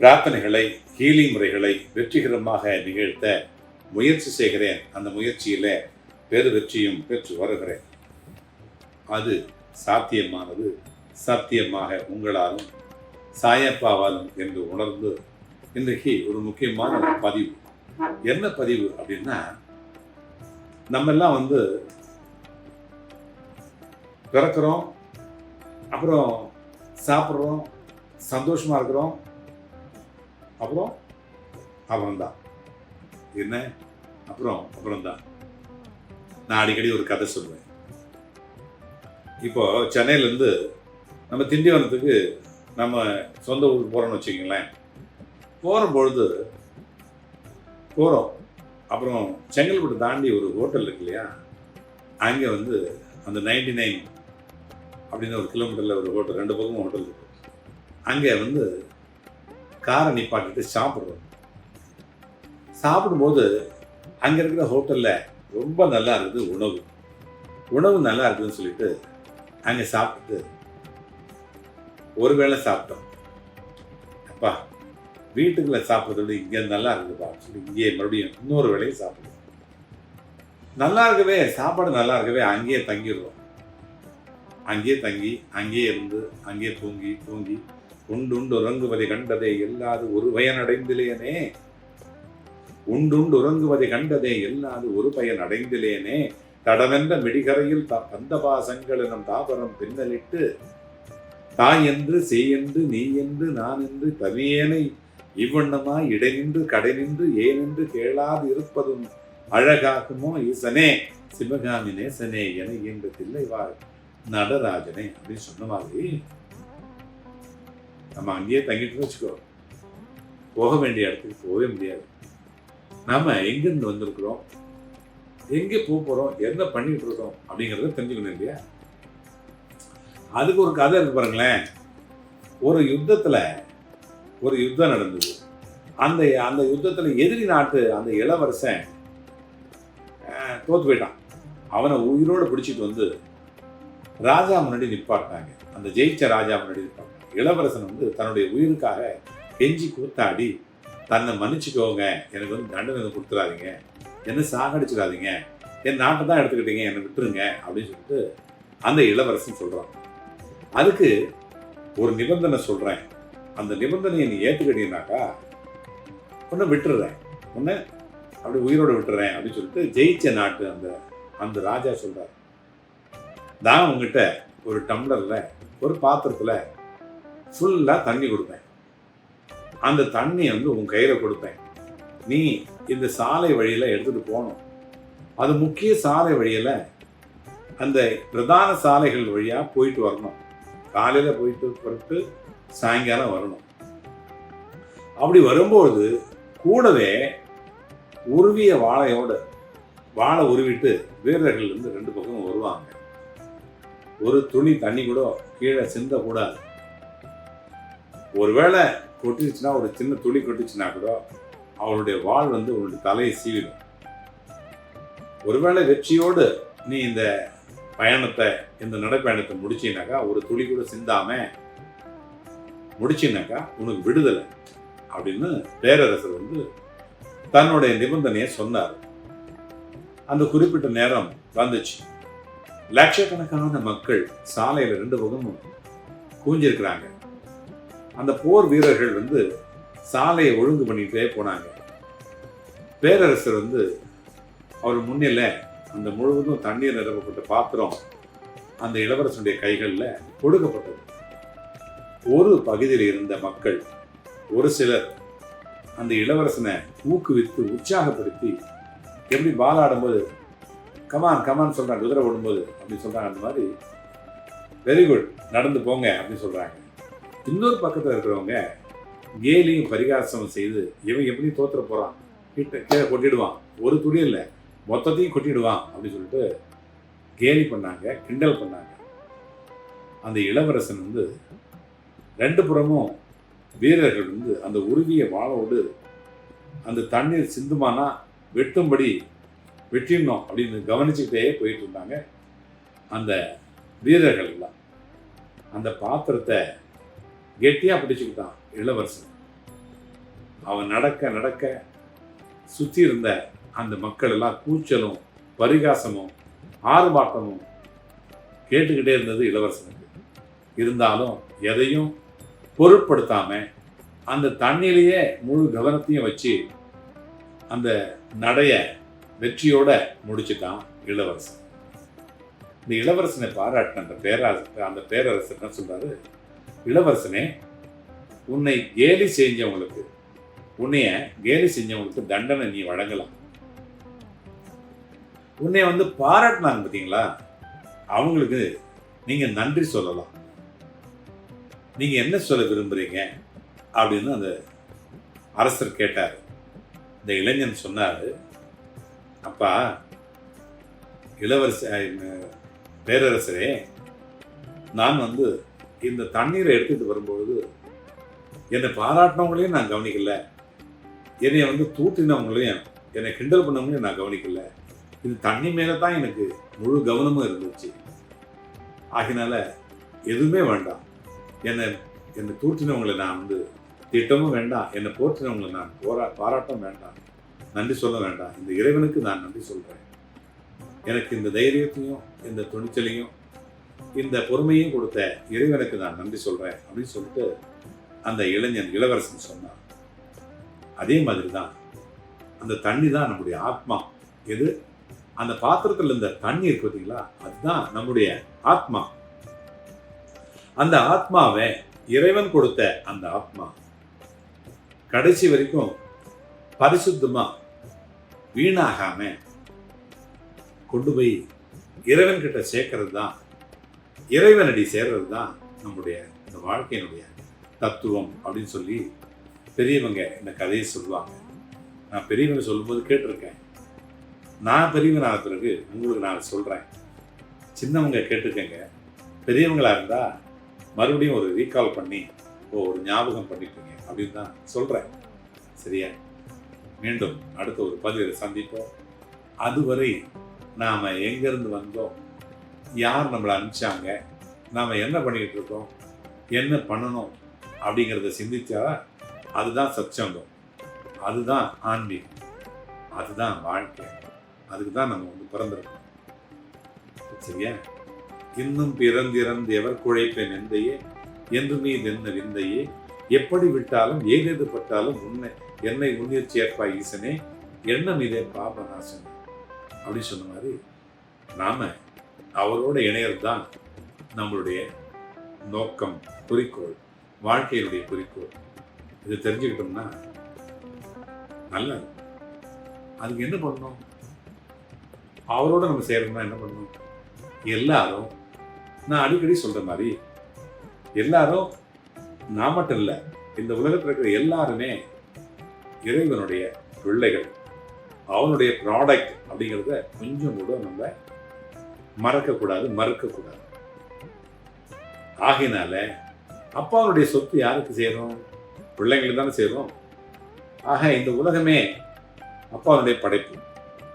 பிரார்த்தனைகளை ஹீலிங் முறைகளை வெற்றிகரமாக நிகழ்த்த முயற்சி செய்கிறேன். அந்த முயற்சியில் பெரு வெற்றியும் பெற்று வருகிறேன். அது சாத்தியமானது. சத்தியமாக உங்களாலும் சாயப்பாவாலும் என்று உணர்ந்து இன்றைக்கு ஒரு முக்கியமான ஒரு பதிவு. என்ன பதிவு அப்படின்னா நம்ம எல்லாம் வந்து பிறக்கிறோம் அப்புறம் சாப்பிட்றோம் சந்தோஷமா இருக்கிறோம் அப்புறம்? அப்புறம்தான் என்ன? அப்புறம் அப்புறம்தான். நான் அடிக்கடி ஒரு கதை சொல்லுவேன். இப்போ சென்னையிலேருந்து நம்ம திண்டிவனத்துக்கு நம்ம சொந்த ஊருக்கு போகிறோம்னு வச்சுக்கங்களேன். போகிற பொழுது போகிறோம் அப்புறம் செங்கல்பட்டு தாண்டி ஒரு ஹோட்டல் இருக்கு இல்லையா? அங்கே வந்து அந்த நைன்டி நைன் அப்படின்னு ஒரு கிலோமீட்டரில் ஒரு ஹோட்டல் ரெண்டு பக்கமும் ஹோட்டல் இருக்கு. அங்கே வந்து காரை நிப்பாட்டிட்டு சாப்பிட்றோம். சாப்பிடும்போது அங்கே இருக்கிற ஹோட்டலில் ரொம்ப நல்லா இருக்குது உணவு. உணவு நல்லா இருக்குதுன்னு சொல்லிட்டு அங்கே சாப்பிட்டு ஒரு வேளை சாப்பிட்டோம். அப்பா வீட்டுக்குள்ள சாப்பிட்றத விட இங்கே நல்லா இருக்குதுப்பா சொல்லி இங்கேயே மறுபடியும் இன்னொரு வேளையும் சாப்பிடுவோம் நல்லா இருக்கவே சாப்பாடு நல்லா இருக்கவே அங்கேயே தங்கிடுவோம் அங்கேயே தங்கி அங்கேயே இருந்து அங்கேயே தூங்கி தூங்கி உண்டுண்டு உறங்குவதை கண்டதே எல்லாது ஒரு பயன் அடைந்திலேனே உண்டுண்டு உறங்குவதை கண்டதே எல்லாது ஒரு பயன் அடைந்திலேனே தடவென்ற மிடிகரையில் த பந்தபாசங்கள் எனும் தாபரம் பின்னலிட்டு தாய் என்று செய் என்று நீ என்று நான் என்று தவியேனை இவ்வண்ணமாய் இடைநின்று கடைநின்று ஏனென்று கேளாது இருப்பதும் அழகாகுமோ ஈசனே? சிவகாமி நேசனே என என்று தில்லைவாழ் நடராஜனே அப்படின்னு சொன்ன மாதிரி நம்ம அங்கேயே தங்கிட்டு வச்சுக்கோ. போக வேண்டிய இடத்துக்கு போகவே முடியாது. நாம எங்கிருந்து வந்திருக்கிறோம்? எங்கே போக போறோம்? என்ன பண்ணிட்டு இருக்கோம்? அப்படிங்கிறத தெரிஞ்சுக்கணும் இல்லையா? அதுக்கு ஒரு கதை இருக்கு பாருங்களேன். ஒரு யுத்தத்துல ஒரு யுத்தம் நடந்தது. அந்த அந்த யுத்தத்துல எதிரி நாட்டு அந்த இளவரசன் அஹ், தோத்து போயிட்டான். அவனை உயிரோட பிடிச்சிட்டு வந்து ராஜா முன்னாடி நிப்பாட்டாங்க அந்த ஜெயிச்ச ராஜா முன்னாடி நிற்பாங்க இளவரசன் வந்து தன்னுடைய உயிருக்காக கெஞ்சி கூத்தாடி தன்னை மன்னிச்சுக்கோங்க. எனக்கு வந்து தண்டனை கொடுத்துடாதீங்க என்ன சாகடிச்சிடாதீங்க. என் நாட்டை தான் எடுத்துக்கிட்டீங்க. என்னை விட்டுருங்க. அப்படின்னு சொல்லிட்டு அந்த இளவரசன் சொல்கிறான் அதுக்கு ஒரு நிபந்தனை சொல்றேன். அந்த நிபந்தனையை நீ ஏற்றுக்கிட்டீங்கனாக்கா உன்னை விட்டுடுறேன் உன்னை அப்படி உயிரோட விட்டுறேன். அப்படின்னு சொல்லிட்டு ஜெயிச்ச நாட்டு அந்த அந்த ராஜா சொல்றார். நான் உங்ககிட்ட ஒரு டம்ளர்ல ஒரு பாத்திரத்துல ஃபுல்லாக தண்ணி கொடுப்பேன். அந்த தண்ணியை வந்து உன் கையில் கொடுப்பேன். நீ இந்த சாலை வழியில் எடுத்துகிட்டு போகணும். அது முக்கிய சாலை வழியில் அந்த பிரதான சாலைகள் வழியாக போயிட்டு வரணும். காலையில் போயிட்டு புறப்பட்டு சாயங்காலம் வரணும். அப்படி வரும்போது கூடவே உருவிய வாழையோடு வாழை உருவிட்டு வீரர்கள் வந்து ரெண்டு பக்கமும் வருவாங்க. ஒரு துணி தண்ணி கூட கீழே சிந்தக்கூடாது. ஒருவேளை கொட்டிச்சுன்னா ஒரு சின்ன துளி கொட்டிச்சுன்னா கூட அவளுடைய வாள் வந்து உன்னுடைய தலையை சீவிடும். ஒருவேளை வெற்றியோடு நீ இந்த பயணத்தை இந்த நடைப்பயணத்தை முடிச்சினாக்கா ஒரு துளி கூட சிந்தாம முடிச்சினாக்கா உனக்கு விடுதலை அப்படின்னு பேரரசர் வந்து தன்னுடைய நிபந்தனையை சொன்னார். அந்த குறிப்பிட்ட நேரம் வந்துச்சு. லட்சக்கணக்கான மக்கள் சாலையில ரெண்டு பக்கமும் கூஞ்சிருக்கிறாங்க அந்த போர் வீரர்கள் வந்து சாலையை ஒழுங்கு பண்ணிட்டே போனாங்க. பேரரசர் வந்து அவர் முன்னில அந்த முழுவதும் தண்ணீர் நிரப்பப்பட்ட பாத்திரம் அந்த இளவரசனுடைய கைகளில் கொடுக்கப்பட்டது ஒரு பகுதியில் இருந்த மக்கள் ஒரு சிலர் அந்த இளவரசனை ஊக்குவித்து உற்சாகப்படுத்தி எப்படி பால் ஆடும்போது கமான் கமான் சொல்கிறாங்க குதிரை ஓடும்போது அப்படின்னு சொல்றாங்க அந்த மாதிரி வெரி குட் நடந்து போங்க அப்படின்னு சொல்கிறாங்க இன்னொரு பக்கத்தில் இருக்கிறவங்க கேலியும் பரிகாசம் செய்து இவன் எப்படி தோத்துற போகிறான் கிட்ட கீழே கொட்டிடுவான். ஒரு துணி இல்லை மொத்தத்தையும் கொட்டிடுவான் அப்படின்னு சொல்லிட்டு கேலி பண்ணாங்க கிண்டல் பண்ணாங்க. அந்த இளவரசன் வந்து ரெண்டு புறமும் வீரர்கள் வந்து அந்த உருவிய வாழோடு அந்த தண்ணீர் சிந்துமானா வெட்டும்படி வெட்டிடணும் அப்படின்னு கவனிச்சுக்கிட்டே போயிட்டு இருந்தாங்க. அந்த வீரர்கள் எல்லாம். அந்த பாத்திரத்தை கெட்டியா பிடிச்சுக்கிட்டான் இளவரசன். அவன் நடக்க நடக்க சுற்றி இருந்த அந்த மக்கள் எல்லாம் கூச்சலும் பரிகாசமும் ஆர்ப்பாட்டமும் கேட்டுக்கிட்டே இருந்தது இளவரசனுக்கு. இருந்தாலும் எதையும் பொருட்படுத்தாம அந்த தண்ணியிலேயே முழு கவனத்தையும் வச்சு அந்த நடைய வெற்றியோட முடிச்சிட்டான் இளவரசன். இந்த இளவரசனை பாராட்டின அந்த பேரரசர் அந்த பேரரசர் என்ன சொல்றாரு? இளவரசனே உன்னை கேலி செஞ்சவங்களுக்கு உன்னைய கேலி செஞ்சவங்களுக்கு தண்டனை நீ வழங்கலாம். உன்னை வந்து பாராட்டினாங்க பார்த்தீங்களா? அவங்களுக்கு நீங்க நன்றி சொல்லலாம். நீங்க என்ன சொல்ல விரும்புறீங்க? அப்படின்னு அந்த அரசர் கேட்டார். இந்த இளைஞன் சொன்னார் அப்பா இளவரச பேரரசரே நான் வந்து இந்த தண்ணீரை எடுத்துகிட்டு வரும்பொழுது என்னை பாராட்டினவங்களையும் நான் கவனிக்கல. என்னை வந்து தூட்டினவங்களையும் என்னை கிண்டல் பண்ணவங்களையும் நான் கவனிக்கல. இது தண்ணி மேலே தான் எனக்கு முழு கவனமும் இருந்துச்சு. ஆகினால எதுவுமே வேண்டாம். என்னை என்னை தூற்றினவங்களை நான் வந்து திட்டமும் வேண்டாம். என்னை போற்றினவங்களை நான் போரா பாராட்டம் வேண்டாம். நன்றி சொல்ல வேண்டாம். இந்த இறைவனுக்கு நான் நன்றி சொல்கிறேன் எனக்கு இந்த தைரியத்தையும் இந்த துணிச்சலையும் இந்த பொறுமையும் கொடுத்த இறைவனுக்கு நான் நன்றி சொல்கிறேன் அப்படின்னு சொல்லிட்டு அந்த இளைஞன் இளவரசன் சொன்னான். அதே மாதிரி தான் அந்த தண்ணி தான் நம்முடைய ஆத்மா. எது? அந்த பாத்திரத்தில் இருந்த தண்ணி இருக்கு பார்த்தீங்களா? அதுதான் நம்முடைய ஆத்மா. அந்த ஆத்மாவை இறைவன் கொடுத்த அந்த ஆத்மா கடைசி வரைக்கும் பரிசுத்தமா வீணாகாம கொண்டு போய் இறைவன் கிட்ட சேர்க்கறது தான் இறைவனடி சேர்றது தான் நம்முடைய இந்த வாழ்க்கையினுடைய தத்துவம் அப்படின்னு சொல்லி பெரியவங்க இந்த கதையை சொல்லுவாங்க. நான் பெரியவங்க சொல்லும்போது கேட்டிருக்கேன். நான் பெரியவனான பிறகு உங்களுக்கு நான் சொல்கிறேன் சின்னவங்க கேட்டுக்கங்க பெரியவங்களாக இருந்தால் மறுபடியும் ஒரு ரீகால் பண்ணி ஓ ஒரு ஞாபகம் பண்ணிப்பீங்க அப்படின்னு தான் சொல்கிறேன் சரியா? மீண்டும் அடுத்த ஒரு பதிவில் சந்திப்போம். அதுவரை நாம் எங்கேருந்து வந்தோம்? யார் நம்மளை அனுப்பிச்சாங்க? நாம் என்ன பண்ணிக்கிட்டு இருக்கோம்? என்ன பண்ணணும்? அப்படிங்கிறத சிந்தித்தா அதுதான் சச்சங்கம். அதுதான் ஆன்மீகம். அதுதான் வாழ்க்கை. அதுக்கு தான் நம்ம வந்து பிறந்திருக்கோம். சரியா? இன்னும் பிறந்திறந்து எவர் குழைப்பேன் எந்தையே என்று மீது என்ன விந்தையே? எப்படி விட்டாலும் ஏதேது பட்டாலும் உன்னை என்னை முன்னேறி சேர்ப்பாய் ஈசனே? எண்ணம் இதே பாபநாசன் அப்படின்னு சொன்ன மாதிரி நாம அவரோட இணையறது தான் நம்மளுடைய நோக்கம் குறிக்கோள் வாழ்க்கையினுடைய குறிக்கோள். இது தெரிஞ்சுக்கிட்டோம்னா நல்லது. அதுக்கு என்ன பண்ணணும்? அவரோட நம்ம சேரணும்னா என்ன பண்ணணும்? எல்லாரும் நான் அடிக்கடி சொல்ற மாதிரி எல்லாரும் நான் மட்டும் இல்லை இந்த உலகத்தில் இருக்கிற எல்லாருமே இறைவனுடைய பிள்ளைகள் அவனுடைய ப்ராடக்ட் அப்படிங்கிறத கொஞ்சம் கூட நம்ம மறக்கக்கூடாது மறுக்கக்கூடாது. ஆகையினால அப்பாவுடைய சொத்து யாருக்கு சேரும்? பிள்ளைங்களுக்கு தானே சேரும். ஆக இந்த உலகமே அப்பாவுடைய படைப்பு.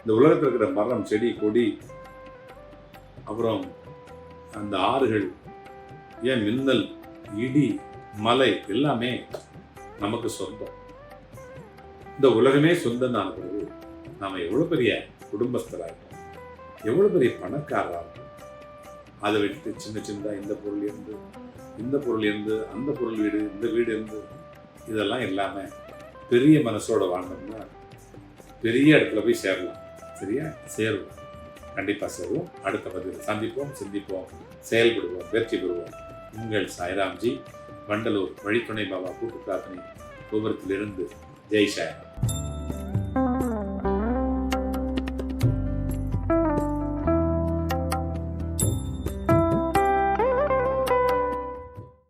இந்த உலகத்தில் இருக்கிற மரம் செடி கொடி அப்புறம் அந்த ஆறுகள் ஏன் மின்னல் இடி மலை எல்லாமே நமக்கு சொந்தம். இந்த உலகமே சொந்தம் தான் நாம் நாம எவ்வளவு பெரிய குடும்பஸ்தராக இருக்கோம் எவ்வளோ பெரிய பணக்காரராக இருக்கும் அதை விட்டு சின்ன சின்னதாக இந்த பொருள் இருந்து இந்த பொருள் இருந்து அந்த பொருள் வீடு இந்த வீடு இருந்து இதெல்லாம் இல்லாமல் பெரிய மனசோட வாழ்ந்தோம்னா பெரிய இடத்துல போய் சேரலாம். சரியா? சேருவோம். கண்டிப்பாக சேருவோம். அடுத்த பதிவில் சந்திப்போம் சிந்திப்போம் செயல்படுவோம் வெற்றி பெறுவோம். உங்கள் சாய்ராம்ஜி வண்டலூர் வழித்துணை பாபா கூட்டு பிரார்த்தனை கோபுரத்திலிருந்து. ஜெய் சாய்